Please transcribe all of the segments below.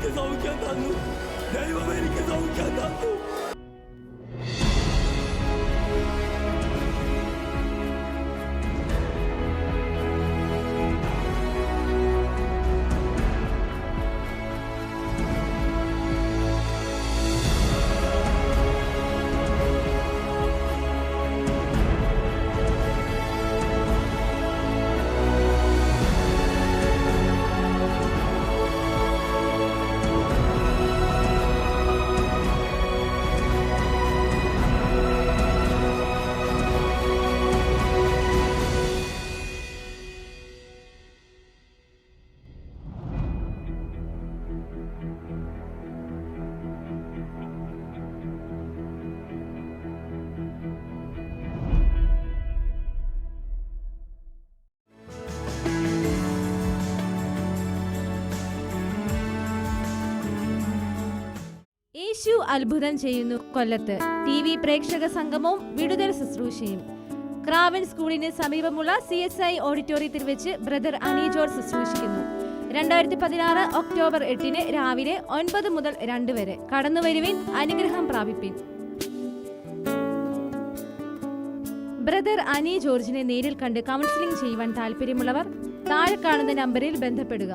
ദൈവം എനിക്ക് സൗഖ്യം തന്നു ദൈവം എനിക്ക് സൗഖ്യം തന്നു യേശു അത്ഭുതം ചെയ്യുന്നു കൊല്ലത്ത്. ടി വി പ്രേക്ഷക സംഗമവും വിടുതൽ ശുശ്രൂഷയും. ക്രാവൻ സ്കൂളിന് സമീപമുള്ള സി എസ് ഐ ഓഡിറ്റോറിയത്തിൽ വെച്ച് ബ്രദർ അനി ജോർജ് ശുശ്രൂഷിക്കുന്നു. രണ്ടായിരത്തി പതിനാറ് ഒക്ടോബർ എട്ടിന് രാവിലെ ഒൻപത് മുതൽ രണ്ട് വരെ കടന്നു കടന്നുവരുവിൻ അനുഗ്രഹം പ്രാപിപ്പിൻ. ബ്രദർ അനി ജോർജിനെ നേരിൽ കണ്ട് കൗൺസിലിംഗ് ചെയ്യുവാൻ താല്പര്യമുള്ളവർ താഴെ കാണുന്ന നമ്പറിൽ ബന്ധപ്പെടുക.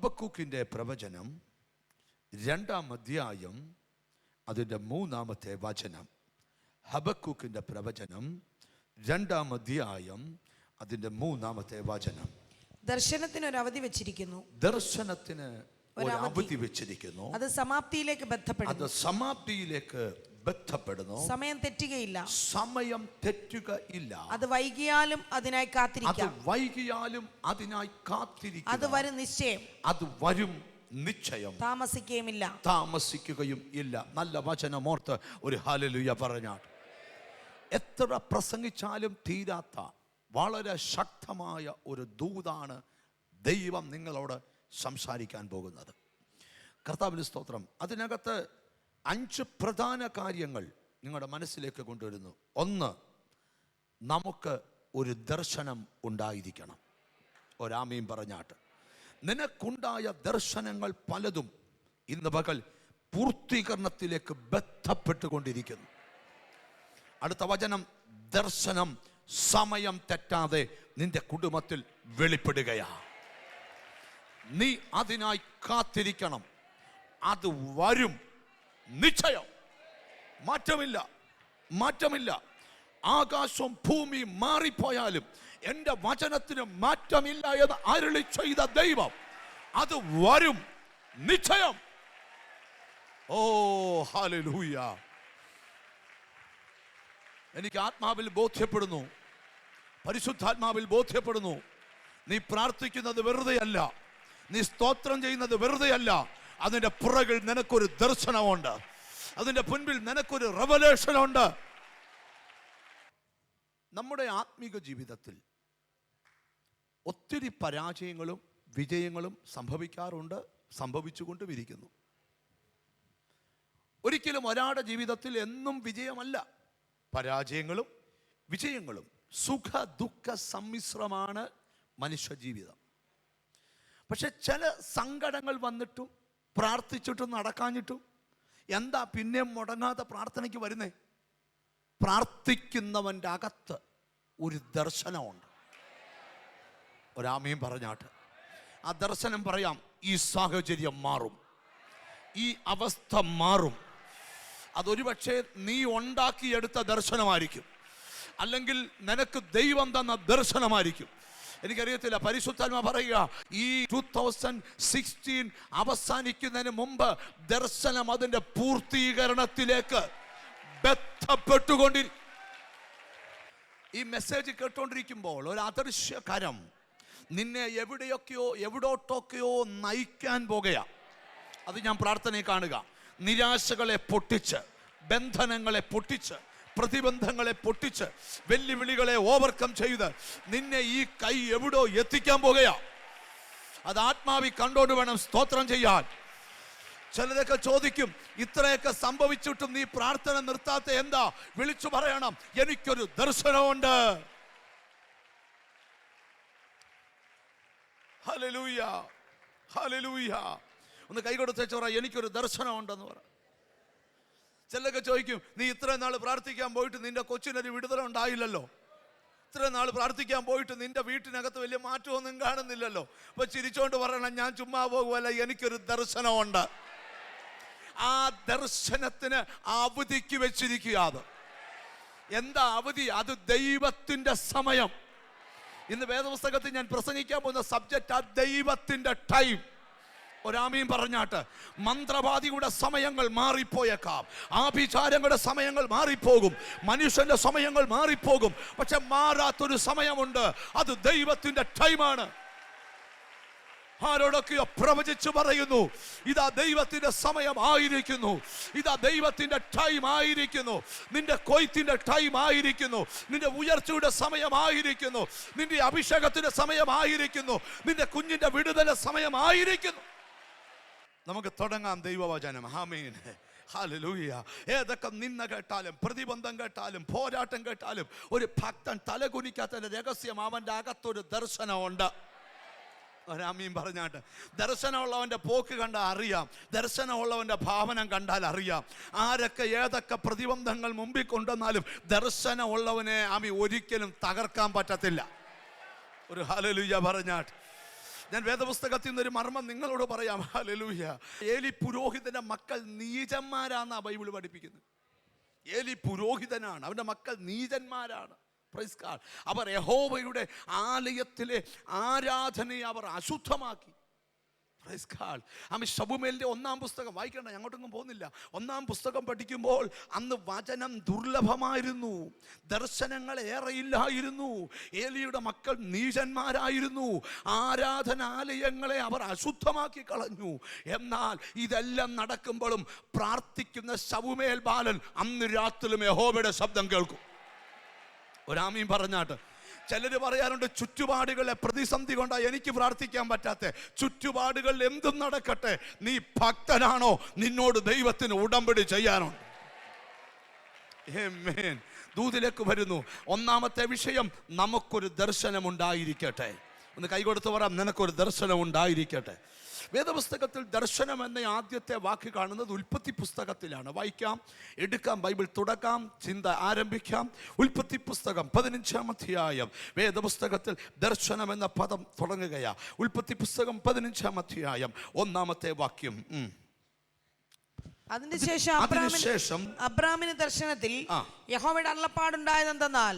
ഹബക്കൂക്കിന്റെ പ്രവചനം രണ്ടാം അധ്യായം അതിന്റെ മൂന്നാമത്തെ വചനം. ഹബക്കൂക്കിന്റെ പ്രവചനം രണ്ടാം അധ്യായം അതിന്റെ മൂന്നാമത്തെ വചനം. ദർശനത്തിന് ഒരു അവധി വെച്ചിരിക്കുന്നു. ദർശനത്തിന് ഒരു അവധി. വെച്ചിരിക്കുന്നു. അത് സമാപ്തിയിലേക്ക് അത് സമാപ്തിയിലേക്ക് ബന്ധപ്പെടുന്നു. സമയം തെറ്റുകയില്ല. സമയം തെറ്റുകയില്ല അത് വൈകിയാലും അതിനായി അത് കാത്തിരിക്കാം വൈകിയാലും അതിനായി അത് വരും നിശ്ചയം. അത് വരും നിശ്ചയം. താമസിക്കുകയുമില്ല താമസിക്കുകയും ഇല്ല. നല്ല വചനമോർത്ത് ഒരു ഹാലലുയ പറഞ്ഞാൽ. എത്ര പ്രസംഗിച്ചാലും തീരാത്ത വളരെ ശക്തമായ ഒരു ദൂതാണ് ദൈവം നിങ്ങളോട് സംസാരിക്കാൻ പോകുന്നത്. കർത്താവിന് സ്തോത്രം. അതിനകത്ത് അഞ്ച് പ്രധാന കാര്യങ്ങൾ നിങ്ങളുടെ മനസ്സിലേക്ക് കൊണ്ടുവരുന്നു. ഒന്ന് നമുക്ക് ഒരു ദർശനം ഉണ്ടായിരിക്കണം. ഒരാമയും പറഞ്ഞാട്ട്. നിനക്കുണ്ടായ ദർശനങ്ങൾ പലതും ഇന്ന് പകൽ പൂർത്തീകരണത്തിലേക്ക് ബന്ധപ്പെട്ടുകൊണ്ടിരിക്കുന്നു. അടുത്ത വചനം ദർശനം സമയം തെറ്റാതെ നിന്റെ കുടുംബത്തിൽ വെളിപ്പെടുകയാ. നീ അതിനായി കാത്തിരിക്കണം. അത് വരും. നിശ്ചയം. മാറ്റമില്ല മാറ്റമില്ല. ആകാശം ഭൂമി മാറിപ്പോയാലും എന്റെ വചനത്തിന് മാറ്റമില്ല എന്ന് അരുളി ചെയ്ത ദൈവം അത് വരും. നിശ്ചയം. ഓ ഹാലൂയ എനിക്ക് ആത്മാവിൽ ബോധ്യപ്പെടുന്നു. പരിശുദ്ധാത്മാവിൽ ബോധ്യപ്പെടുന്നു. നീ പ്രാർത്ഥിക്കുന്നത് വെറുതെയല്ല. നീ സ്തോത്രം ചെയ്യുന്നത് വെറുതെയല്ല. അതിന്റെ പുറകിൽ നിനക്കൊരു ദർശനമുണ്ട്. അതിന്റെ മുൻപിൽ നിനക്കൊരു റവലേഷനുണ്ട് നമ്മുടെ ആത്മീക ജീവിതത്തിൽ ഒത്തിരി പരാജയങ്ങളും വിജയങ്ങളും സംഭവിക്കാറുണ്ട് സംഭവിച്ചുകൊണ്ടും ഇരിക്കുന്നു ഒരിക്കലും ഒരാളുടെ ജീവിതത്തിൽ എന്നും വിജയമല്ല. പരാജയങ്ങളും വിജയങ്ങളും സുഖ ദുഃഖ സമ്മിശ്രമാണ് മനുഷ്യ ജീവിതം. പക്ഷെ ചില സങ്കടങ്ങൾ വന്നിട്ടും പ്രാർത്ഥിച്ചിട്ടും നടക്കാഞ്ഞിട്ടും എന്താ പിന്നെ മുടങ്ങാതെ പ്രാർത്ഥനയ്ക്ക് വരുന്നേ? പ്രാർത്ഥിക്കുന്നവന്റെ അകത്ത് ഒരു ദർശനമുണ്ട്. ഒരാമയും പറഞ്ഞാട്ട്. ആ ദർശനം പറയാം ഈ സാഹചര്യം മാറും. ഈ അവസ്ഥ മാറും. അതൊരു പക്ഷേ നീ ഉണ്ടാക്കിയെടുത്ത ദർശനമായിരിക്കും. അല്ലെങ്കിൽ നിനക്ക് ദൈവം തന്ന ദർശനമായിരിക്കും. എനിക്കറിയത്തില്ല. പരിശുദ്ധാത്മ പറയുക ഈ ടു തൗസൻഡ് സിക്സ്റ്റീൻ അവസാനിക്കുന്നതിന് മുമ്പ് ദർശനം അതിന്റെ പൂർത്തീകരണത്തിലേക്ക് ബന്ധപ്പെട്ടുകൊണ്ടിരിക്കും ഈ മെസ്സേജ് കേട്ടുകൊണ്ടിരിക്കുമ്പോൾ ഒരു അദൃശ്യകരം. നിന്നെ എവിടെയൊക്കെയോ എവിടോട്ടൊക്കെയോ നയിക്കാൻ പോകുകയാ അത് ഞാൻ പ്രാർത്ഥനയിൽ കാണുക. നിരാശകളെ പൊട്ടിച്ച് ബന്ധനങ്ങളെ പൊട്ടിച്ച് പ്രതിബന്ധങ്ങളെ പൊട്ടിച്ച് വെല്ലുവിളികളെ ഓവർകം ചെയ്ത് നിന്നെ ഈ കൈ എവിടോ എത്തിക്കാൻ പോകുകയാ. അത് ആത്മാവി കണ്ടോണ്ട് വേണം സ്തോത്രം ചെയ്യാൻ. ചിലരൊക്കെ ചോദിക്കും ഇത്രയൊക്കെ സംഭവിച്ചിട്ടും നീ പ്രാർത്ഥന നിർത്താത്ത എന്താ? വിളിച്ചു പറയണം എനിക്കൊരു ദർശനമുണ്ട്. ഹലലൂയ ഹലലൂയ ഒന്ന് കൈ കൊടുത്ത് പറ എനിക്കൊരു ദർശനമുണ്ടെന്ന് പറ. ചിലരൊക്കെ ചോദിക്കും നീ ഇത്രയും നാൾ പ്രാർത്ഥിക്കാൻ പോയിട്ട് നിന്റെ കൊച്ചിനൊരു വിടുതല ഉണ്ടായില്ലല്ലോ? ഇത്രയും നാൾ പ്രാർത്ഥിക്കാൻ പോയിട്ട് നിന്റെ വീട്ടിനകത്ത് വലിയ മാറ്റമൊന്നും കാണുന്നില്ലല്ലോ? അപ്പൊ ചിരിച്ചോണ്ട് പറയണം ഞാൻ ചുമ്മാ പോകുമല്ല എനിക്കൊരു ദർശനമുണ്ട്. ആ ദർശനത്തിന് അവധിക്ക് വെച്ചിരിക്കുക അത് എന്താ അവധി? അത് ദൈവത്തിന്റെ സമയം. ഇന്ന് വേദപുസ്തകത്തിൽ ഞാൻ പ്രസംഗിക്കാൻ പോകുന്ന സബ്ജക്റ്റ് ആ ദൈവത്തിന്റെ ടൈം ഒരാമയും പറഞ്ഞാട്ട് മന്ത്രവാദിയുടെ സമയങ്ങൾ മാറിപ്പോയേക്കാം. ആഭിചാരങ്ങളുടെ സമയങ്ങൾ മാറിപ്പോകും. മനുഷ്യന്റെ സമയങ്ങൾ മാറിപ്പോകും. പക്ഷെ മാറാത്തൊരു സമയമുണ്ട്. അത് ദൈവത്തിന്റെ ടൈമാണ്. ആരോടൊക്കെയോ പ്രവചിച്ചു പറയുന്നു. ഇതാ ദൈവത്തിന്റെ സമയം ആയിരിക്കുന്നു. ഇതാ ദൈവത്തിന്റെ ടൈം ആയിരിക്കുന്നു. നിന്റെ കൊയ്ത്തിന്റെ ടൈം ആയിരിക്കുന്നു. നിന്റെ ഉയർച്ചയുടെ സമയമായിരിക്കുന്നു നിന്റെ അഭിഷേകത്തിന്റെ സമയമായിരിക്കുന്നു നിന്റെ കുഞ്ഞിന്റെ വിടുതല സമയമായിരിക്കുന്നു നമുക്ക് തുടങ്ങാം ദൈവവചനം. ഹാമീൻ ഹാലലൂയ ഏതൊക്കെ നിന്ന കേട്ടാലും പ്രതിബന്ധം കേട്ടാലും പോരാട്ടം കേട്ടാലും ഒരു ഭക്തൻ തലകുനിക്കാത്ത രഹസ്യം അവന്റെ അകത്തൊരു ദർശനമുണ്ട്. ഒരാമീൻ പറഞ്ഞാട്ട് ദർശനമുള്ളവന്റെ പോക്ക് കണ്ടാൽ അറിയാം ദർശനമുള്ളവന്റെ ഭാവനം കണ്ടാൽ അറിയാം. ആരൊക്കെ ഏതൊക്കെ പ്രതിബന്ധങ്ങൾ മുമ്പിൽ കൊണ്ടുവന്നാലും ദർശനമുള്ളവനെ ആമി ഒരിക്കലും തകർക്കാൻ പറ്റത്തില്ല. ഒരു ഹലലുയ പറഞ്ഞാട്ട് ഞാൻ വേദപുസ്തകത്തിൽ നിന്നൊരു മർമ്മം നിങ്ങളോട് പറയാം. ഹാലലൂഹ്യ ഏലി പുരോഹിതന്റെ മക്കൾ നീചന്മാരാന്നാ ബൈബിൾ പഠിപ്പിക്കുന്നത്. ഏലി പുരോഹിതനാണ്. അവന്റെ മക്കൾ നീചന്മാരാണ്. God. അവർ യഹോവയുടെ ആലയത്തിലെ ആരാധനയെ അവർ അശുദ്ധമാക്കി. ആമി ഷബുമേലിന്റെ ഒന്നാം പുസ്തകം വായിക്കണ്ട ഞങ്ങോട്ടൊന്നും പോകുന്നില്ല. ഒന്നാം പുസ്തകം പഠിക്കുമ്പോൾ അന്ന് വചനം ദുർലഭമായിരുന്നു. ദർശനങ്ങൾ ഏറെയില്ലായിരുന്നു. ഏലിയുടെ മക്കൾ നീചന്മാരായിരുന്നു. ആരാധനാലയങ്ങളെ അവർ അശുദ്ധമാക്കി കളഞ്ഞു. എന്നാൽ ഇതെല്ലാം നടക്കുമ്പോഴും പ്രാർത്ഥിക്കുന്ന ശബുമേൽ ബാലൻ അന്ന് രാത്രിയിലും യഹോവയുടെ ശബ്ദം കേൾക്കും. ഒരാമീൻ പറഞ്ഞാട്ട് ചിലർ പറയാറുണ്ട് ചുറ്റുപാടുകളെ പ്രതിസന്ധി കൊണ്ടാ എനിക്ക് പ്രാർത്ഥിക്കാൻ പറ്റാത്ത. ചുറ്റുപാടുകൾ എന്തും നടക്കട്ടെ. നീ ഭക്തനാണോ? നിന്നോട് ദൈവത്തിന് ഉടമ്പടി ചെയ്യാനുണ്ട്. ദൂതിലേക്ക് വരുന്നു. ഒന്നാമത്തെ വിഷയം നമുക്കൊരു ദർശനം ഉണ്ടായിരിക്കട്ടെ ഒന്ന് കൈകൊടുത്ത് പറയാം നിനക്കൊരു ദർശനം ഉണ്ടായിരിക്കട്ടെ വേദപുസ്തകത്തിൽ ദർശനം എന്ന ആദ്യത്തെ വാക്ക് കാണുന്നത് ഉൽപ്പത്തി പുസ്തകത്തിലാണ്. വായിക്കാം എടുക്കാം ബൈബിൾ തുടക്കാം ചിന്ത ആരംഭിക്കാം. ഉൽപ്പത്തി പുസ്തകം പതിനഞ്ചാം അധ്യായം. വേദപുസ്തകത്തിൽ ദർശനം എന്ന പദം തുടങ്ങുകയാണ് ഉൽപ്പത്തി പുസ്തകം പതിനഞ്ചാം അധ്യായം ഒന്നാമത്തെ വാക്യം. അതിനുശേഷം അബ്രാമിന് ദർശനത്തിൽ. യഹോവയുടെ അള്ളപ്പാടുണ്ടായതെന്തെന്നാൽ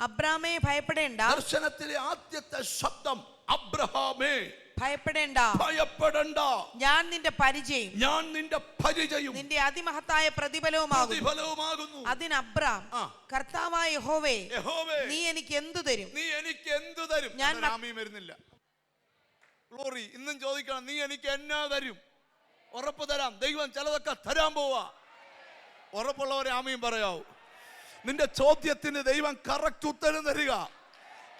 അബ്രാമേ ഭയപ്പെടേണ്ട ദർശനത്തിലെ ആദ്യത്തെ ശബ്ദം അബ്രഹാമേ. ഭയപ്പെടേണ്ട. ഭയപ്പെടേണ്ട. ഞാൻ നിന്റെ പരിചയം. ഞാൻ നിന്റെ പരിചയം. നിന്റെ അതിമഹത്തായ പ്രതിഫലവുമാകുന്നു. പ്രതിഫലവുമാകുന്നു. അതിന് അബ്രാം. കർത്താവായ യഹോവേ യഹോവേ. നീ എനിക്ക് എന്തു തരും? നീ എനിക്ക് എന്തു തരും? ഞാൻ ആമീൻ വരുന്നില്ല. ഗ്ലോറി ഇന്നും ചോദിക്കണം നീ എനിക്ക് എന്നാ തരും? ഉറപ്പ് തരാം. ദൈവം ചിലതൊക്കെ തരാൻ പോവാ. ഉറപ്പുള്ളവരെ ആമീൻ പറയാവൂ. നിന്റെ ചോദ്യത്തിന് ദൈവം കറക്റ്റ് ഉത്തരം തരിക.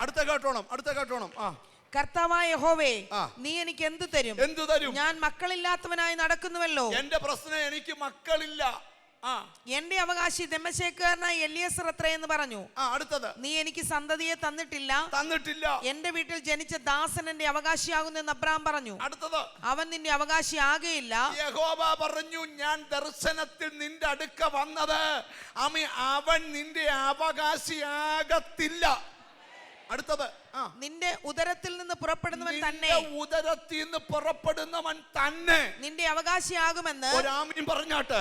അടുത്ത കേട്ടോണം അടുത്ത കേട്ടോണം. ആ. കർത്താവായ യഹോവേ നീ എനിക്ക് എന്ത് തരും? എന്തു തരും? ഞാൻ മക്കളില്ലാത്തവനായി നടക്കുന്നുവല്ലോ. എന്റെ പ്രശ്നം എനിക്ക് മക്കളില്ല. ആ. എന്റെ അവകാശി ദമ്മശേക്കാരനായ എലിയസർ എന്ന് പറഞ്ഞു. ആ അടുത്തത്. നീ എനിക്ക് സന്തതിയെ തന്നിട്ടില്ല. തന്നിട്ടില്ല. എന്റെ വീട്ടിൽ ജനിച്ച ദാസൻ എന്റെ അവകാശിയാകുന്നു എന്ന് അബ്രാം പറഞ്ഞു. അടുത്തത്. അവൻ നിന്റെ അവകാശി ആകെയില്ല. പറഞ്ഞു ഞാൻ ദർശനത്തിൽ നിന്റെ അടുക്ക വന്നത്. അവൻ നിന്റെ അവകാശിയാകത്തില്ല അടുത്തത്. നിന്റെ ഉദരത്തിൽ നിന്ന് പുറപ്പെടുന്നവൻ തന്നെ. ഉദരത്തിൽ നിന്ന് പുറപ്പെടുന്നവൻ തന്നെ. നിന്റെ അവകാശിയാകുമെന്ന് ഒരാമീൻ പറഞ്ഞാട്ട്.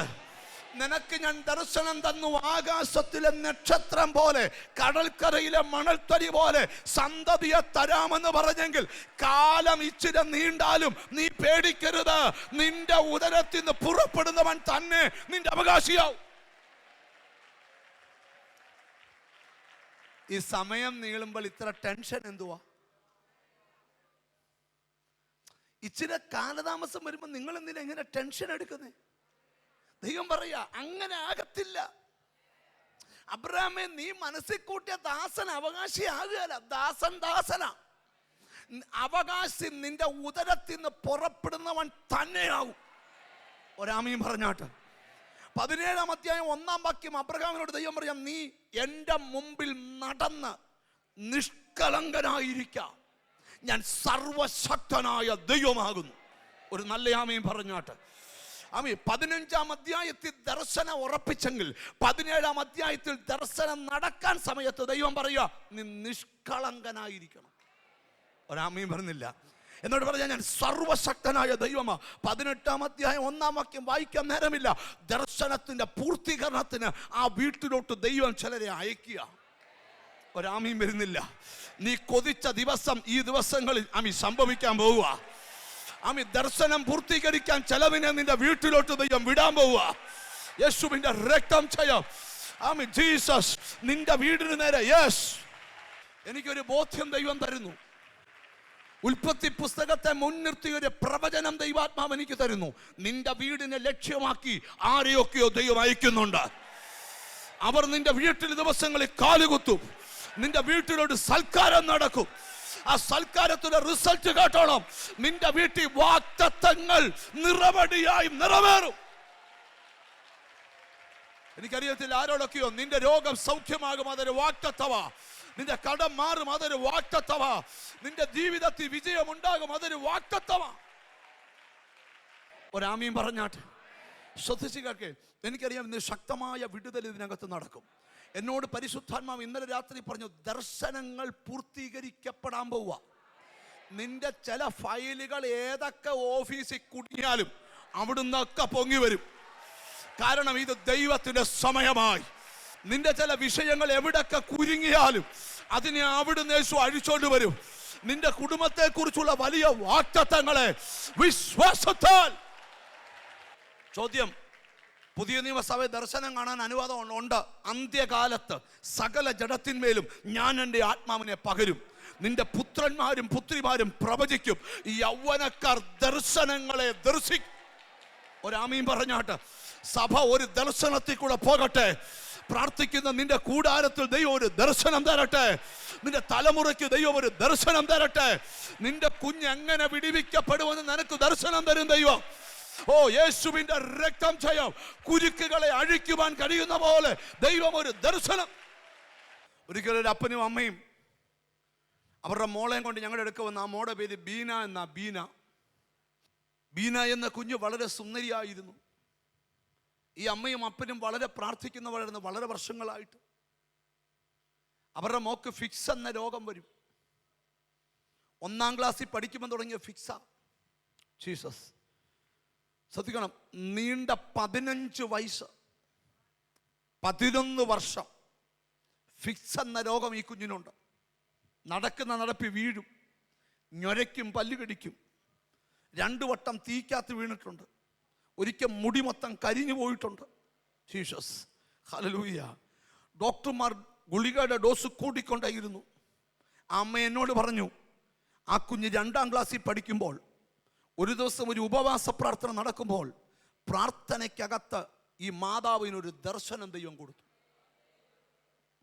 നിനക്ക് ഞാൻ ദർശനം തന്നു ആകാശത്തിലെ നക്ഷത്രം പോലെ കടൽക്കരയിലെ മണൽത്തരി പോലെ സന്തതിയെ തരാമെന്ന് പറഞ്ഞെങ്കിൽ കാലം ഇച്ചിരി നീണ്ടാലും നീ പേടിക്കരുത്. നിന്റെ ഉദരത്തിൽ നിന്ന് പുറപ്പെടുന്നവൻ തന്നെ നിന്റെ അവകാശിയാവും. ഈ സമയം നീളുമ്പോൾ ഇത്ര ടെൻഷൻ എന്തുവാ? ഇച്ചിരി കാലതാമസം വരുമ്പോൾ നിങ്ങൾ എന്തിനാ ഇങ്ങനെ ടെൻഷൻ എടുക്കുന്നേ? ദൈവം പറയാ അങ്ങനെ ആകത്തില്ല. അബ്രഹാമെ നീ മനസ്സിൽ കൂട്ടിയ ദാസൻ അവകാശിയാകുകയല്ല. ദാസൻ ദാസനാ. അവകാശി നിന്റെ ഉദരത്തിൽ നിന്ന് പുറപ്പെടുന്നവൻ തന്നെയാവും ഒരാമയും പറഞ്ഞാട്ട്. പതിനേഴാം അധ്യായം ഒന്നാം വാക്യം അബ്രഹാമിനോട് ദൈവം പറയാം നീ എന്റെ മുമ്പിൽ നടന്ന് നിഷ്കളങ്കനായിരിക്കാം. ഞാൻ സർവശക്തനായ ദൈവമാകുന്നു. ഒരു നല്ല ആമയും പറഞ്ഞാട്ട് ആമി പതിനഞ്ചാം അധ്യായത്തിൽ ദർശനം ഉറപ്പിച്ചെങ്കിൽ പതിനേഴാം അധ്യായത്തിൽ ദർശനം നടക്കാൻ സമയത്ത് ദൈവം പറയുക നീ നിഷ്കളങ്കനായിരിക്കണം. ഒരാമയും പറഞ്ഞില്ല എന്നോട് പറഞ്ഞാൽ ഞാൻ സർവശക്തനായ ദൈവമാ. പതിനെട്ടാം അധ്യായം ഒന്നാം വാക്യം വായിക്കാൻ നേരമില്ല. ദർശനത്തിന്റെ പൂർത്തീകരണത്തിന് ആ വീട്ടിലോട്ട് ദൈവം ചിലരെ അയക്കുക ഒരാമീം വരുന്നില്ല. നീ കൊതിച്ച ദിവസം ഈ ദിവസങ്ങളിൽ അമി സംഭവിക്കാൻ പോവുക. അമി ദർശനം പൂർത്തീകരിക്കാൻ ചെലവിനെ നിന്റെ വീട്ടിലോട്ട് ദൈവം വിടാൻ പോവുക. യേശുവിന്റെ രക്തം ചെയ്യാം ആമി ജീസസ് നിന്റെ വീടിന് നേരെ യെസ് എനിക്കൊരു ബോധ്യം ദൈവം തരുന്നു. ഉൽപ്പത്തി പുസ്തകത്തെ മുൻനിർത്തി ഒരു പ്രവചനം ദൈവാത്മാവ് എനിക്ക് തരുന്നു. നിന്റെ വീടിനെ ലക്ഷ്യമാക്കി ആരെയൊക്കെയോ ദൈവം അയക്കുന്നുണ്ട്. അവർ നിന്റെ വീട്ടിൽ ദിവസങ്ങളിൽ കാലുകുത്തും. നിന്റെ വീട്ടിലൊരു സൽക്കാരം നടക്കും. ആ സൽക്കാരത്തിന്റെ റിസൾട്ട് കേട്ടോളാം നിന്റെ വീട്ടിൽ വാക്തത്വങ്ങൾ നിറവടിയായി നിറവേറും. എനിക്കറിയത്തില്ല ആരോടൊക്കെയോ നിന്റെ രോഗം സൗഖ്യമാകും അതൊരു വാക്തത്വമാ. നിന്റെ കടം മാറും അതൊരു വാക്തത്വമാ. നിന്റെ ജീവിതത്തിൽ വിജയം ഉണ്ടാകും അതൊരു വാക്തത്വമാ. ഒരാമയും പറഞ്ഞാട്ട് ശ്രദ്ധിച്ചു കേൾക്ക്. എനിക്കറിയാം ഇന്ന് ശക്തമായ വിടുതൽ ഇതിനകത്ത് നടക്കും. എന്നോട് പരിശുദ്ധാത്മാവ് ഇന്നലെ രാത്രി പറഞ്ഞു ദർശനങ്ങൾ പൂർത്തീകരിക്കപ്പെടാൻ പോവുക. നിന്റെ ചില ഫയലുകൾ ഏതൊക്കെ ഓഫീസിൽ കുടുങ്ങിയാലും അവിടുന്നൊക്കെ പൊങ്ങി വരും. കാരണം ഇത് ദൈവത്തിന്റെ സമയമായി. നിന്റെ ചില വിഷയങ്ങൾ എവിടൊക്കെ കുരുങ്ങിയാലും അതിനെ അവിടുന്ന് യേശു അഴിച്ചോണ്ട് വരും. നിന്റെ കുടുംബത്തെ കുറിച്ചുള്ള വലിയ വാക്തത്വങ്ങളെ വിശ്വാസത്താൽ. ചോദ്യം പുതിയ നിയമസഭ ദർശനം കാണാൻ അനുവാദം ഉണ്ട- അന്ത്യകാലത്ത് സകല ജഡത്തിന്മേലും ഞാൻ എന്റെ ആത്മാവിനെ പകരും. നിന്റെ പുത്രന്മാരും പുത്രിമാരും പ്രവചിക്കും. ഈ യൗവനക്കാർ ദർശനങ്ങളെ ദർശിക്കും. ഒരാമീൻ പറഞ്ഞാട്ട് സഭ ഒരു ദർശനത്തിൽ കൂടെ പോകട്ടെ. പ്രാർത്ഥിക്കുന്ന നിന്റെ കൂടാരത്തിൽ ദൈവം ഒരു ദർശനം തരട്ടെ. നിന്റെ തലമുറയ്ക്ക് ദൈവം ഒരു ദർശനം തരട്ടെ. നിന്റെ കുഞ്ഞ് എങ്ങനെ വിടിവിക്കപ്പെടുമെന്ന് നിനക്ക് ദർശനം തരും ദൈവം. ഓ യേശുവിന്റെ രക്തം ചെയ്യാം കുരുക്കുകളെ അഴിക്കുവാൻ കഴിയുന്ന പോലെ ദൈവം ഒരു ദർശനം. ഒരിക്കലും ഒരു അപ്പനും അമ്മയും അവരുടെ മോളെയും കൊണ്ട് ഞങ്ങളുടെ അടുക്ക വന്ന ആ മോടെ പേര് ബീന എന്ന ബീന. ബീന എന്ന കുഞ്ഞ് വളരെ സുന്ദരിയായിരുന്നു. ഈ അമ്മയും അപ്പനും വളരെ പ്രാർത്ഥിക്കുന്നവരായിരുന്നു വളരെ വർഷങ്ങളായിട്ട്. അവരുടെ മോക്ക് ഫിക്സ് എന്ന രോഗം വരും. ഒന്നാം ക്ലാസ്സിൽ പഠിക്കുമ്പോൾ തുടങ്ങിയ ഫിക്സ ജീസസ് ശ്രദ്ധിക്കണം നീണ്ട പതിനഞ്ച് വയസ്സ് പതിനൊന്ന് വർഷം ഫിക്സ് എന്ന രോഗം ഈ കുഞ്ഞിനുണ്ട്. നടക്കുന്ന നടപ്പി വീഴും ഞൊരയ്ക്കും പല്ലുകടിക്കും രണ്ടു വട്ടം തീക്കകത്ത് വീണിട്ടുണ്ട്. ഒരിക്കൽ മുടി മൊത്തം കരിഞ്ഞു പോയിട്ടുണ്ട്. ജീഷസ് ഹലലൂയ ഡോക്ടർമാർ ഗുളികയുടെ ഡോസ് കൂട്ടിക്കൊണ്ടേയിരുന്നു. അമ്മ എന്നോട് പറഞ്ഞു ആ കുഞ്ഞ് രണ്ടാം ക്ലാസ്സിൽ പഠിക്കുമ്പോൾ ഒരു ദിവസം ഒരു ഉപവാസ പ്രാർത്ഥന നടക്കുമ്പോൾ പ്രാർത്ഥനയ്ക്കകത്ത് ഈ മാതാവിനൊരു ദർശനം ദൈവം കൊടുത്തു.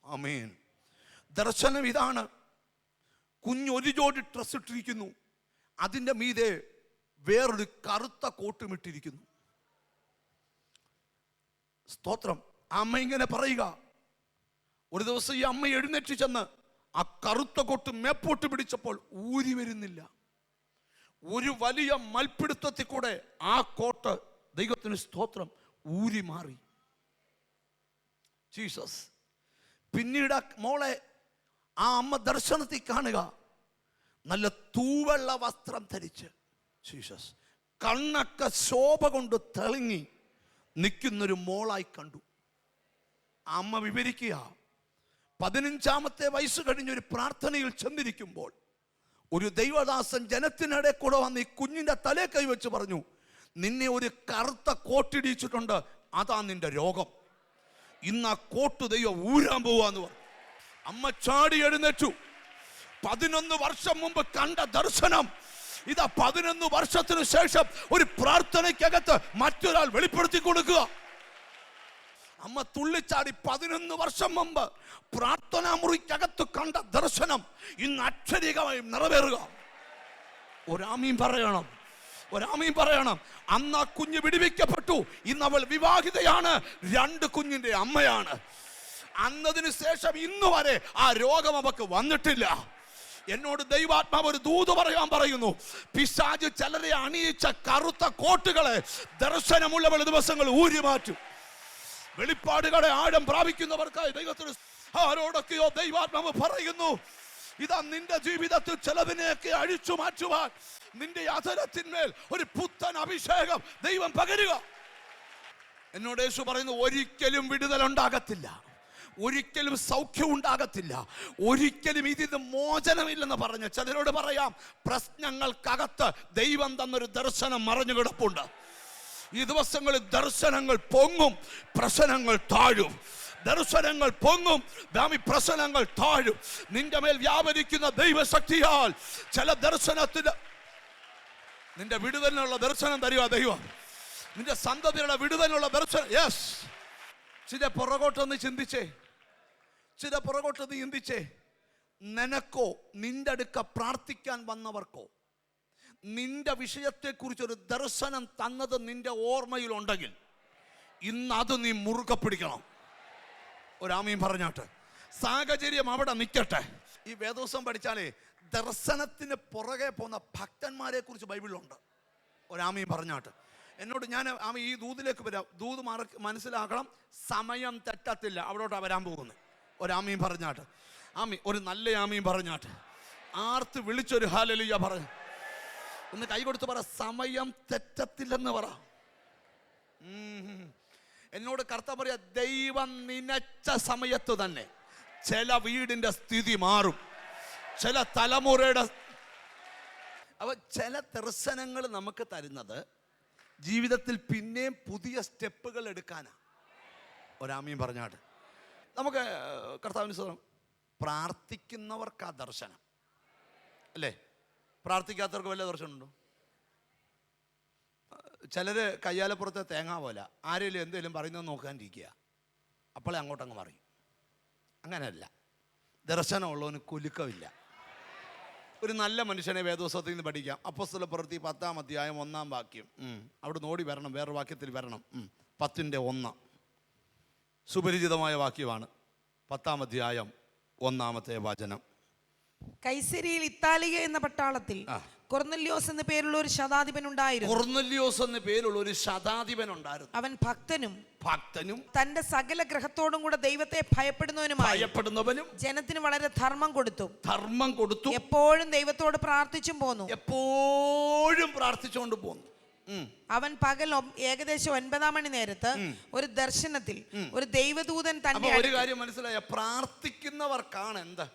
അമേൻ ദർശനം ഇതാണ്. കുഞ്ഞൊരു ജോഡി ഡ്രസ് ഇട്ടിരിക്കുന്നു. അതിന്റെ മീതെ വേറൊരു കറുത്ത കോട്ടും ഇട്ടിരിക്കുന്നു. സ്തോത്രം. അമ്മ ഇങ്ങനെ പറയുക. ഒരു ദിവസം ഈ അമ്മ എഴുന്നേറ്റ് ചെന്ന് ആ കറുത്ത കൊട്ട് മേപ്പോട്ട് പിടിച്ചപ്പോൾ ഊരി വരുന്നില്ല. ഒരു വലിയ മൽപിടുത്തത്തിൽ കൂടെ ആ കോട്ട് ദൈവത്തിന് സ്തോത്രം ഊരി മാറി. ജീസസ് പിന്നീട് മോളെ ആ അമ്മ ദർശനത്തിൽ കാണുക. നല്ല തൂവെള്ള വസ്ത്രം ധരിച്ച്. ജീസസ് കണ്ണൊക്കെ ശോഭ കൊണ്ട് തെളിങ്ങി നിൽക്കുന്നൊരു മോളായി കണ്ടു. അമ്മ വിവരിക്കുക പതിനഞ്ചാമത്തെ വയസ്സ് കഴിഞ്ഞൊരു പ്രാർത്ഥനയിൽ ചെന്നിരിക്കുമ്പോൾ ഒരു ദൈവദാസൻ ജനത്തിനിടെ കൂടെ വന്ന് ഈ കുഞ്ഞിന്റെ തലേ കൈവച്ച് പറഞ്ഞു നിന്നെ ഒരു കറുത്ത കോട്ടിടിച്ചിട്ടുണ്ട് അതാ നിന്റെ രോഗം. ഇന്ന് ആ കോട്ട് ദൈവം ഊരാൻ പോവാന്ന് പറഞ്ഞു. അമ്മ ചാടി എഴുന്നേറ്റു. പതിനൊന്ന് വർഷം മുമ്പ് കണ്ട ദർശനം ഇതാ പതിനൊന്ന് വർഷത്തിനു ശേഷം ഒരു പ്രാർത്ഥനയ്ക്കകത്ത് മറ്റൊരാൾ വെളിപ്പെടുത്തി കൊടുക്കുക. അമ്മ തുള്ളിച്ചാടി പതിനൊന്ന് വർഷം മുമ്പ് പ്രാർത്ഥനാ മുറിക്കകത്ത് കണ്ട ദർശനം ഇന്ന് അക്ഷരികമായി നിറവേറുക. ഒരാമീൻ പറയണം ഒരാമീൻ പറയണം. അന്ന് ആ കുഞ്ഞ് വിടിവിക്കപ്പെട്ടു. ഇന്ന് അവൾ വിവാഹിതയാണ് രണ്ട് കുഞ്ഞിന്റെ അമ്മയാണ്. അന്നതിന് ശേഷം ഇന്നു വരെ ആ രോഗം അവക്ക് വന്നിട്ടില്ല. എന്നോട് ദൈവാത്മാവ് ഒരു ദൂത് പറയാൻ പറയുന്നു. പിശാജ് ചിലരെ അണിയിച്ച കറുത്ത കോട്ടുകളെ ദർശനമുള്ളവൾ ദിവസങ്ങൾ ഊരി മാറ്റും. വെളിപ്പാടുകളെ ആഴം പ്രാപിക്കുന്നവർക്കായി ദൈവത്തിന് ആരോടൊക്കെയോ ദൈവാത്മാവ് പറയുന്നു. ഇതാ നിന്റെ ജീവിതത്തിൽ ചിലവിനെയൊക്കെ അഴിച്ചു മാറ്റുവാൻ നിന്റെ അധരത്തിന്മേൽ ഒരു പുത്തൻ അഭിഷേകം ദൈവം പകരുക. എന്നോട് യേശു പറയുന്നു ഒരിക്കലും വിടുതൽ ഉണ്ടാകത്തില്ല ഒരിക്കലും സൗഖ്യം ഉണ്ടാകത്തില്ല. ഒരിക്കലും ഇതിന് മോചനമില്ലെന്ന് പറഞ്ഞു ചിലരോട് പറയാം പ്രശ്നങ്ങൾക്കകത്ത് ദൈവം തന്നൊരു ദർശനം മറഞ്ഞു കിടപ്പുണ്ട് ഈ ദിവസങ്ങളിൽ ദർശനങ്ങൾ പൊങ്ങും പ്രശ്നങ്ങൾ താഴും. ദർശനങ്ങൾ പൊങ്ങും ദാമി പ്രശ്നങ്ങൾ താഴും. നിന്റെ മേൽ വ്യാപരിക്കുന്ന ദൈവശക്തിയാൽ ചില ദർശനത്തിന് നിന്റെ വിടുതലിനുള്ള ദർശനം തരിക ദൈവം. നിന്റെ സന്തതിയുടെ വിടുതലിനുള്ള ദർശനം യെസ് ചില പുറകോട്ടൊന്ന് ചിന്തിച്ചേ ചില പുറകോട്ട് ചിന്തിച്ചേ നിനക്കോ നിന്റെ അടുക്ക പ്രാർത്ഥിക്കാൻ വന്നവർക്കോ? നിന്റെ വിഷയത്തെക്കുറിച്ച് ഒരു ദർശനം തന്നത് നിന്റെ ഓർമ്മയിലുണ്ടെങ്കിൽ ഇന്ന് അത് നീ മുറുകെ പിടിക്കണം. ഒരാമീൻ പറഞ്ഞാട്ടെ സാഹചര്യം അവിടെ നിൽക്കട്ടെ ഈ വേദോസം പഠിച്ചാലേ ദർശനത്തിന് പുറകെ പോകുന്ന ഭക്തന്മാരെ കുറിച്ച് ബൈബിളിലുണ്ട്. ഒരാമീ പറഞ്ഞാട്ട് എന്നോട് ഞാൻ ആമ ഈ ദൂതിലേക്ക് വരാം. ദൂത് മനസ്സിലാക്കണം സമയം തെറ്റത്തില്ല. അവിടോട്ടാണ് വരാൻ പോകുന്നത്. ഒരാമയും പറഞ്ഞാട്ട്. ആമി ഒരു നല്ല ആമയും പറഞ്ഞാട്ട്. ആർത്ത് വിളിച്ചൊരു ഹാലലിയ പറഞ്ഞു ഒന്ന് കൈ കൊടുത്ത് പറ സമയം തെറ്റത്തില്ലെന്ന് പറ. എന്നോട് കർത്ത പറയാ ദൈവം നനച്ച സമയത്ത് തന്നെ ചില വീടിന്റെ സ്ഥിതി മാറും. ചില തലമുറയുടെ അപ്പൊ ചില ദർശനങ്ങൾ നമുക്ക് തരുന്നത് ജീവിതത്തിൽ പിന്നെയും പുതിയ സ്റ്റെപ്പുകൾ എടുക്കാനാണ് ഒരാമയും പറഞ്ഞാട്ട്. നമുക്ക് കർത്താവിന് സ്വന്തം പ്രാർത്ഥിക്കുന്നവർക്ക് ആ ദർശനം. അല്ലേ? പ്രാർത്ഥിക്കാത്തവർക്ക് വല്ല ദർശനമുണ്ടോ? ചിലർ കയ്യാലപ്പുറത്തെ തേങ്ങ പോലെ. ആരെങ്കിലും എന്തെങ്കിലും പറയുന്നത് നോക്കാണ്ടിരിക്കുക. അപ്പോളെ അങ്ങോട്ടങ്ങ് മറിയും അങ്ങനെയല്ല. ദർശനമുള്ളവന് കുലുക്കമില്ല. ഒരു നല്ല മനുഷ്യനെ വേദോത്സവത്തിൽ നിന്ന് പഠിക്കാം. അപ്പസ്തല പ്രവൃത്തി പത്താം അധ്യായം ഒന്നാം വാക്യം. അവിടെ നോടി വരണം. വേറൊരു വാക്യത്തിൽ വരണം. പത്തിന്റെ ഒന്ന്. സുപരിചിതമായ വാക്യമാണ്. പത്താം അധ്യായം ഒന്നാമത്തെ വചനം. കൈസരിയിൽ ഇത്താലിക എന്ന പട്ടാളത്തിൽ. കൊർന്നല്യോസ് എന്ന പേരുള്ള ഒരു ശതാധിപൻ ഉണ്ടായിരുന്നു കൊർന്നല്യോസ് എന്ന പേരുള്ള ഒരു ശതാധിപൻ ഉണ്ടായിരുന്നു അവൻ ഭക്തനും ഭക്തനും തന്റെ സകല ഗ്രഹത്തോടും കൂടെ ദൈവത്തെ ഭയപ്പെടുന്നവനുമായി ഭയപ്പെടുന്നവനും ജനത്തിന് വളരെ ധർമ്മം കൊടുത്തു. ധർമ്മം കൊടുത്തു. എപ്പോഴും ദൈവത്തോട് പ്രാർത്ഥിച്ചും പോന്നു. എപ്പോഴും പ്രാർത്ഥിച്ചുകൊണ്ട് പോന്നു. അവൻ പകൽ ഏകദേശം ഒൻപതാം മണി നേരത്ത് ഒരു ദർശനത്തിൽ ഒരു ദൈവദൂതൻ തന്നെ ഒരു കാര്യം മനസ്സിലായ? പ്രാർത്ഥിക്കുന്നവർക്കാണ് എന്താ?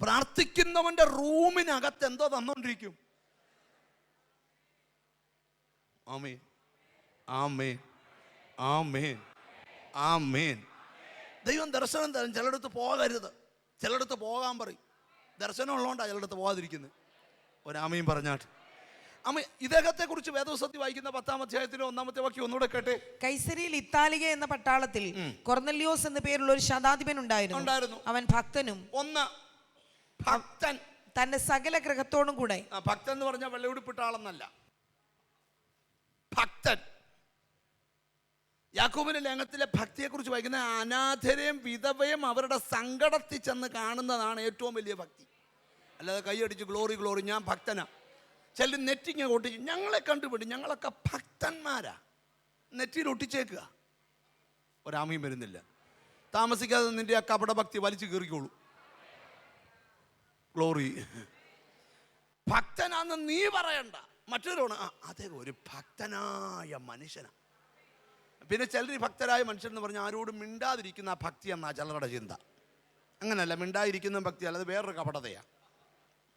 പ്രാർത്ഥിക്കുന്നവന്റെ റൂമിനകത്ത് എന്തോ തന്നോണ്ടിരിക്കും. ആമേൻ. ആമേൻ. ആമേൻ. ആമേൻ. ദൈവം ദർശനം തരും. ചിലയിടത്ത് പോകരുത്. ചിലയിടത്ത് പോകാൻ പറയും. ദർശനം ഉള്ളതുകൊണ്ടാണ് ചിലയിടത്ത് പോകാതിരിക്കുന്നത് ഒരാമയും പറഞ്ഞാട്ട്. അമ്മ ഇദ്ദേഹത്തെ കുറിച്ച് വേദവസത്തി വായിക്കുന്ന പത്താം അധ്യായത്തിലെ ഒന്നാമത്തെ വാക്യം ഒന്നുകൂടെ കേട്ടെ. കൈസരിയിൽ ഇത്താലിക എന്ന പട്ടാളത്തിൽ കൊർന്നല്യോസ് എന്ന പേരുള്ള ഒരു ശതാധിപൻ ഉണ്ടായിരുന്നു. ഉണ്ടായിരുന്നു. അവൻ ഭക്തനും. ഒന്ന് ഭക്തൻ. തന്റെ സകല ഗ്രഹത്തോടും കൂടെ. ഭക്തൻ എന്ന് പറഞ്ഞാൽ വെള്ളയുടിപ്പിട്ട ആളെന്നല്ല ഭക്തൻ. യാക്കോബിന്റെ ലേഖനത്തിലെ ഭക്തിയെക്കുറിച്ച് വായിക്കുന്ന അനാഥരെയും വിധവയും അവരുടെ സങ്കടത്തിൽ ചെന്ന് കാണുന്നതാണ് ഏറ്റവും വലിയ ഭക്തി. അല്ലാതെ കൈയടിച്ച് ഗ്ലോറി ഗ്ലോറി ഞാൻ ഭക്തനാ. ചില നെറ്റിങ് ഒട്ടിച്ച് ഞങ്ങളെ കണ്ടുപിടി ഞങ്ങളൊക്കെ ഭക്തന്മാരാ. നെറ്റിയിൽ ഒട്ടിച്ചേക്കുക. ഒരാമയും വരുന്നില്ല. താമസിക്കാതെ നിന്റെ ആ കപടഭക്തി വലിച്ചു കീറിക്കോളൂ. ഗ്ലോറി ഭക്തനാന്ന് നീ പറയണ്ട. മറ്റൊരു അതെ ഒരു ഭക്തനായ മനുഷ്യനാ. പിന്നെ ചിലർ ഭക്തരായ മനുഷ്യൻ എന്ന് പറഞ്ഞാൽ ആരോടും മിണ്ടാതിരിക്കുന്ന ഭക്തി എന്നാ ചിലരുടെ ചിന്ത. അങ്ങനല്ല മിണ്ടാതിരിക്കുന്ന ഭക്തി അല്ലാതെ വേറൊരു കപടതയാണ്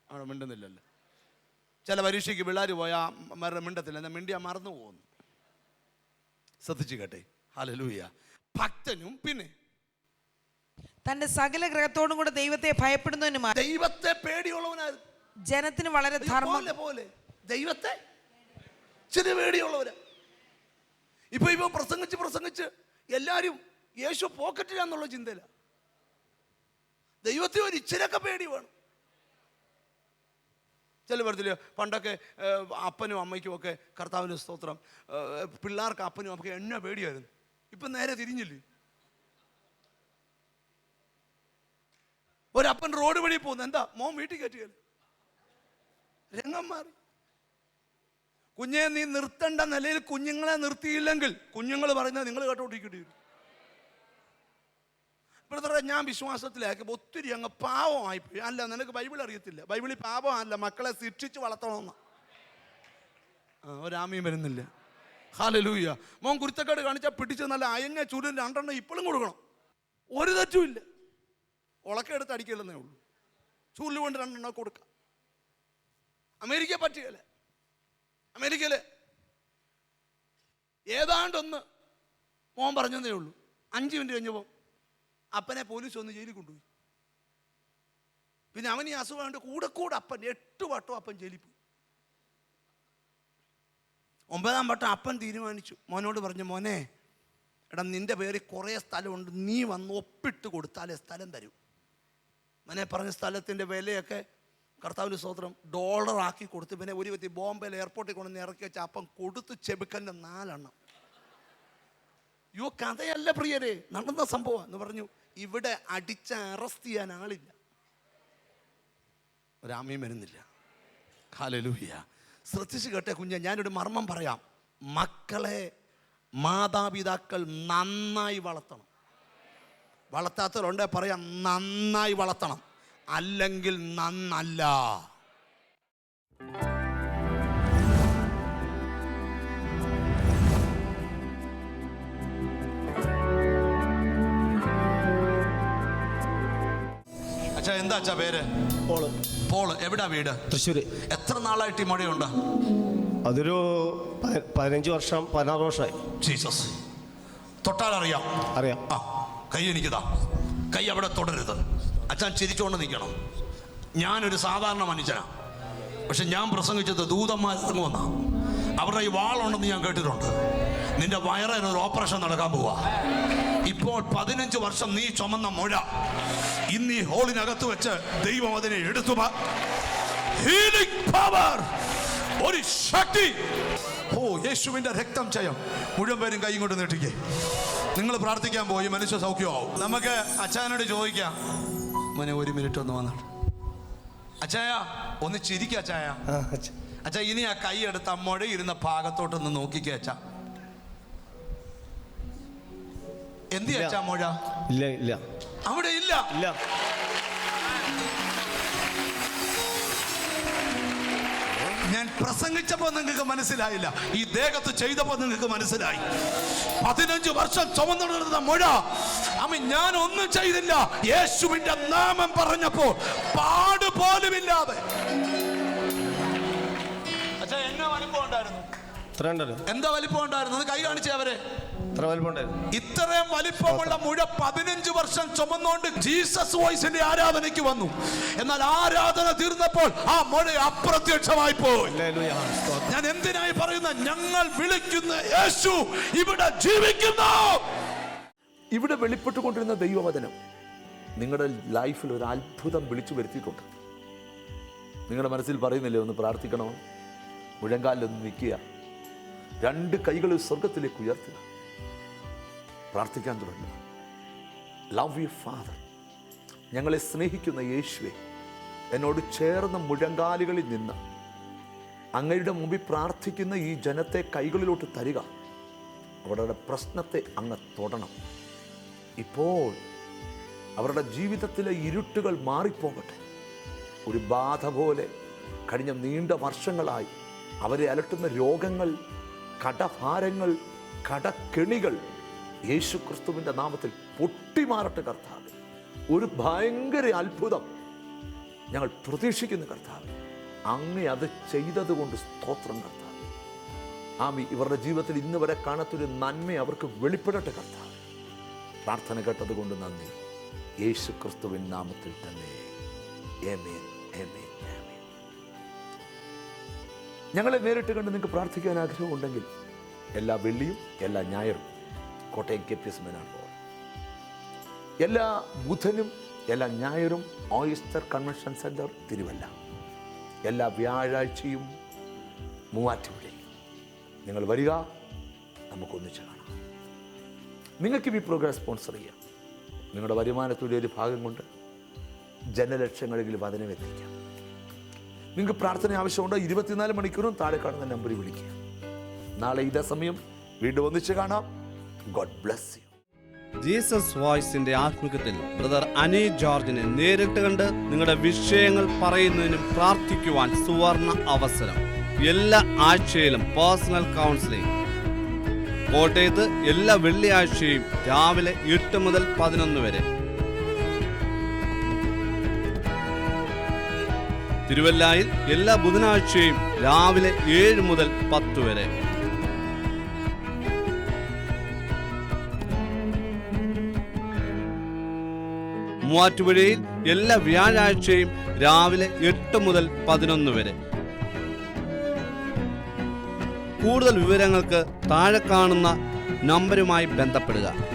അവിടെ മിണ്ടുന്നില്ലല്ലോ. ചില പരീക്ഷയ്ക്ക് പിള്ളേർ പോയാൽ മര മിണ്ടത്തില്ല. എന്നാൽ മിണ്ടിയാൽ മറന്നു പോകുന്നു. ശ്രദ്ധിച്ചു കേട്ടെ ഹലലൂയ ഭക്തനും പിന്നെ തന്റെ സകല ഗ്രഹത്തോടും കൂടെ ദൈവത്തെ ഭയപ്പെടുന്നവനുമായി ദൈവത്തെ പേടിയുള്ളവനായിരുന്നു ജനത്തിന് വളരെ ധർമ്മം. പോലെ പോലെ. ദൈവത്തെ ഇച്ചിരി പേടിയുള്ളവരാ. ഇപ്പൊ ഇപ്പൊ പ്രസംഗിച്ച് പ്രസംഗിച്ച് എല്ലാരും യേശു പോക്കറ്റിലാന്നുള്ള ചിന്തയില്ല ദൈവത്തെ ഒരു ഇച്ചിരൊക്കെ പേടി വേണം. ചില പറഞ്ഞില്ല പണ്ടൊക്കെ അപ്പനും അമ്മയ്ക്കും ഒക്കെ കർത്താവിന്റെ സ്തോത്രം. പിള്ളേർക്ക് അപ്പനും അമ്മയ്ക്ക് എണ്ണ പേടിയായിരുന്നു. ഇപ്പം നേരെ തിരിഞ്ഞില്ലേ? ഒരപ്പൻ റോഡ് വഴി പോകുന്നു. എന്താ? മോൻ വീട്ടിൽ കയറ്റിയത് രംഗം മാറി. കുഞ്ഞെ നീ നിർത്തേണ്ട നിലയിൽ കുഞ്ഞുങ്ങളെ നിർത്തിയില്ലെങ്കിൽ കുഞ്ഞുങ്ങൾ പറയുന്നത് നിങ്ങൾ കേട്ടോണ്ടിരിക്കേണ്ടി വരും. ബ്രദറെ ഞാൻ വിശ്വാസത്തിലാക്കിയപ്പോൾ ഒത്തിരി അങ്ങ് പാവമായിപ്പോയി. അല്ല നിനക്ക് ബൈബിൾ അറിയത്തില്ല. ബൈബിളിൽ പാവമല്ല മക്കളെ ശിക്ഷിച്ച് വളർത്തണമെന്ന്. ഒരാമയും വരുന്നില്ല. ഹാലലൂയ മോൻ കുരുത്തക്കേട് കാണിച്ചാൽ പിടിച്ച് നല്ല അയഞ്ഞ ചുരു രണ്ടെണ്ണം ഇപ്പോഴും കൊടുക്കണം. ഒരു തെറ്റുമില്ല ഉളക്കെടുത്ത് അടിക്കില്ലെന്നേ ഉള്ളൂ. ചൂരിൽ കൊണ്ട് രണ്ടെണ്ണം കൊടുക്കാം. അമേരിക്ക പറ്റുകയല്ല അമേരിക്കയിൽ ഏതാണ്ടൊന്ന് മോൻ പറഞ്ഞതേ ഉള്ളൂ. അഞ്ച് മിനിറ്റ് കഴിഞ്ഞപ്പോൾ അപ്പനെ പോലീസ് വന്ന് ജയിലിൽ കൊണ്ടുപോയി. പിന്നെ അവൻ ഈ അസുഖമായിട്ട് കൂടെ കൂടെ അപ്പൻ എട്ട് വട്ടം അപ്പൻ ജയിലിൽ പോയി. ഒമ്പതാം വട്ടം അപ്പൻ തീരുമാനിച്ചു. മോനോട് പറഞ്ഞു മോനെ എടാ നിന്റെ പേരിൽ കുറേ സ്ഥലമുണ്ട്. നീ വന്ന് ഒപ്പിട്ട് കൊടുത്താലേ സ്ഥലം തരൂ. മോനെ പറഞ്ഞ സ്ഥലത്തിന്റെ വിലയൊക്കെ കർത്താവിന്റെ സ്വത്രം ഡോളറാക്കി കൊടുത്ത് പിന്നെ ഒരു വ്യക്തി ബോംബെയിൽ എയർപോർട്ടിൽ കൊണ്ടുവന്ന് ഇറക്കി വെച്ച അപ്പം കൊടുത്ത് ചെബുക്കന്റെ നാലെണ്ണം. യോ കഥയല്ല പ്രിയരെ നടന്ന സംഭവം എന്ന് പറഞ്ഞു. ഇവിടെ അടിച്ച അറസ്റ്റ് ചെയ്യാൻ ആളില്ല. ഒരാമയും വരുന്നില്ല. കാലലൂഹിയ ശ്രദ്ധിച്ച് കേട്ടെ കുഞ്ഞ ഞാനൊരു മർമ്മം പറയാം. മക്കളെ മാതാപിതാക്കൾ നന്നായി വളർത്തണം. വളർത്താത്തവരുണ്ടെ പറയാം നന്നായി വളർത്തണം. അല്ലെങ്കിൽ നന്നല്ല. അച്ഛാ എന്താ അച്ഛാ പേര്? പോൾ. പോൾ. എവിടാ വീട്? തൃശ്ശൂർ എത്ര നാളായിട്ട് ഈ മഴയുണ്ട് അതൊരു പതിനഞ്ച് വർഷം പതിനാറ് വർഷമായി. ജീസസ്. തൊട്ടാലറിയാം. അറിയാം. ആ കൈ എനിക്കതാ. കൈ അവിടെ തുടരുത്. അച്ഛൻ ചിരിച്ചുകൊണ്ട് നിൽക്കണം. ഞാനൊരു സാധാരണ മനുഷ്യനാണ് പക്ഷെ ഞാൻ പ്രസംഗിച്ചത് ദൂതന്മാർ ഇറങ്ങുമെന്ന അവരുടെ ഈ വാളുണ്ടെന്ന് ഞാൻ കേട്ടിട്ടുണ്ട്. നിന്റെ വയറിനൊരു ഓപ്പറേഷൻ നടക്കാൻ പോവാ. ഇപ്പോൾ പതിനഞ്ച് വർഷം നീ ചുമന്ന മുഴ. ഇന്ന് ഈ ഹോളിനകത്ത് വെച്ച് ദൈവം അതിനെ എടുത്തു. ഒരു ശക്തി. ഓ യേശുവിന്റെ രക്തം ചയം മുഴുവൻ പേരും കൈ കൊണ്ട് നീട്ടിക്കേ. നിങ്ങൾ പ്രാർത്ഥിക്കാൻ പോയി മനുഷ്യ സൗഖ്യമാവും. നമുക്ക് അച്ഛനോട് ചോദിക്കാം. മോനെ ഒരു മിനിറ്റ് ഒന്ന് വന്നാണ് അച്ചായ ഒന്ന് ചിരിക്കാ അച്ചായ അച്ഛ- ഇനി ആ കൈ എടുത്ത് അമ്മോടെ മുഴയിരുന്ന ഭാഗത്തോട്ടൊന്ന് നോക്കിക്കേ അച്ഛാ. എന്തി. മോഴ ഇല്ല ഇല്ല. അവിടെ ഇല്ല. ഇല്ല. ഞാൻ പ്രസംഗിച്ചപ്പോൾ നിങ്ങൾക്ക് മനസ്സിലായില്ല. ഈ ദേഹത്ത് ചെയ്തപ്പോൾ നിങ്ങൾക്ക് മനസ്സിലായി. പതിനഞ്ച് വർഷം ചുമന്നിടുന്ന മുഴ അമ്മ ഞാൻ ഒന്നും ചെയ്തില്ല. യേശുവിന്റെ നാമം പറഞ്ഞപ്പോൾ പാട് പോലുമില്ലാതെ അച്ഛാ എന്നാ വലിപ്പം ഉണ്ടായിരുന്നു. എന്താ വലിപ്പം ഉണ്ടായിരുന്നു അത് കൈ കാണിച്ചേ അവരെ. ഇത്ര വലിപ്പം ഉണ്ടായിരുന്നു ഇത്രയും വലിപ്പമുള്ള മുഴ പതിനഞ്ച് വർഷം ചുമന്നുകൊണ്ട് ജീസസ് വോയിസിന്റെ ആരാധനയ്ക്ക് വന്നു. എന്നാൽ ആരാധന തീർന്നപ്പോൾ ആ മുഴ അപ്രത്യക്ഷമായി പോയി. ഹല്ലേലൂയ. ഞാൻ എന്തിനായി പറയുന്ന? ഞങ്ങൾ വിളിക്കുന്ന യേശു ഇവിടെ ജീവിക്കുന്നു. ഇവിടെ വെളിപ്പെട്ടുകൊണ്ടിരുന്ന ദൈവവചനം നിങ്ങളുടെ ലൈഫിൽ ഒരു അത്ഭുതം വിളിച്ചു വരുത്തിയിട്ടുണ്ട്. നിങ്ങളുടെ മനസ്സിൽ പറയുന്നില്ലേ ഒന്ന് പ്രാർത്ഥിക്കണോ? മുഴങ്കാലിലൊന്ന് നിൽക്കുക. രണ്ട് കൈകൾ സ്വർഗത്തിലേക്ക് ഉയർത്തുക. പ്രാർത്ഥിക്കാൻ തുടങ്ങുക. ലവ് യു ഫാദർ ഞങ്ങളെ സ്നേഹിക്കുന്ന യേശുവെ എന്നോട് ചേർന്ന മുഴങ്കാലുകളിൽ നിന്ന് അങ്ങയുടെ മുമ്പിൽ പ്രാർത്ഥിക്കുന്ന ഈ ജനത്തെ കൈകളിലോട്ട് തരിക. അവരുടെ പ്രശ്നത്തെ അങ്ങ് തൊടണം. ഇപ്പോൾ അവരുടെ ജീവിതത്തിലെ ഇരുട്ടുകൾ മാറിപ്പോകട്ടെ. ഒരു ബാധ പോലെ കഴിഞ്ഞ നീണ്ട വർഷങ്ങളായി അവരെ അലട്ടുന്ന രോഗങ്ങൾ കടഭാരങ്ങൾ കടക്കെണികൾ യേശു ക്രിസ്തുവിന്റെ നാമത്തിൽ പൊട്ടിമാറട്ടെ കർത്താവ്. ഒരു ഭയങ്കര അത്ഭുതം ഞങ്ങൾ പ്രതീക്ഷിക്കുന്നു കർത്താവ്. അങ്ങേ അത് ചെയ്തതുകൊണ്ട് സ്തോത്രം കർത്താവ്. ആമി ഇവരുടെ ജീവിതത്തിൽ ഇന്ന് വരെ കാണാത്തൊരു നന്മ അവർക്ക് വെളിപ്പെടട്ടെ കർത്താവ്. പ്രാർത്ഥന കേട്ടതുകൊണ്ട് നന്ദി. യേശു ക്രിസ്തുവിൻ നാമത്തിൽ തന്നെ. ഏമേൻ ഏമേൻ ഞങ്ങളെ നേരിട്ട് കണ്ട് നിങ്ങൾക്ക് പ്രാർത്ഥിക്കാൻ ആഗ്രഹമുണ്ടെങ്കിൽ എല്ലാ വെള്ളിയും എല്ലാ ഞായറും കോട്ടയം കെ പി എസ് മേനാണ് പോകുന്നത് എല്ലാ ബുധനും എല്ലാ ഞായറും ഓയിസ്റ്റർ കൺവെൻഷൻ സെന്റർ തിരുവല്ല. എല്ലാ വ്യാഴാഴ്ചയും മൂവാറ്റുപുഴയിൽ നിങ്ങൾ വരിക നമുക്കൊന്നിച്ച് കാണാം. നിങ്ങൾക്ക് ഈ പ്രോഗ്രാം സ്പോൺസർ ചെയ്യാം. നിങ്ങളുടെ വരുമാനത്തിന്റെ ഒരു ഭാഗം കൊണ്ട് ജനലക്ഷങ്ങളെങ്കിലും അതിനെ എത്തിക്കാം. നിങ്ങൾക്ക് പ്രാർത്ഥന ആവശ്യമുണ്ടോ? ഇരുപത്തിനാല് മണിക്കൂറും താഴെ കാണുന്ന നമ്പറിൽ വിളിക്കുക. നാളെ ഇതേ സമയം വീണ്ടും ഒന്നിച്ച് കാണാം. ഗോഡ് ബ്ലസ് യു ജീസസ് വോയിസിന്റെ ആത്മീകത്തിൽ ബ്രദർ അനി ജോർജിനെ നേരിട്ട് കണ്ട് നിങ്ങളുടെ വിഷയങ്ങൾ പറയുന്നതിനും പ്രാർത്ഥിക്കുവാൻ സുവർണ അവസരം. എല്ലാ ആഴ്ചയിലും പേഴ്സണൽ കൗൺസിലിംഗ് കോട്ടയത്ത് എല്ലാ വെള്ളിയാഴ്ചയും രാവിലെ എട്ട് മുതൽ പതിനൊന്ന് വരെ. തിരുവല്ലായിൽ എല്ലാ ബുധനാഴ്ചയും രാവിലെ ഏഴ് മുതൽ പത്ത് വരെ. മൂവാറ്റുപുഴയിൽ എല്ലാ വ്യാഴാഴ്ചയും രാവിലെ എട്ട് മുതൽ പതിനൊന്ന് വരെ. കൂടുതൽ വിവരങ്ങൾക്ക് താഴെ കാണുന്ന നമ്പരുമായി ബന്ധപ്പെടുക.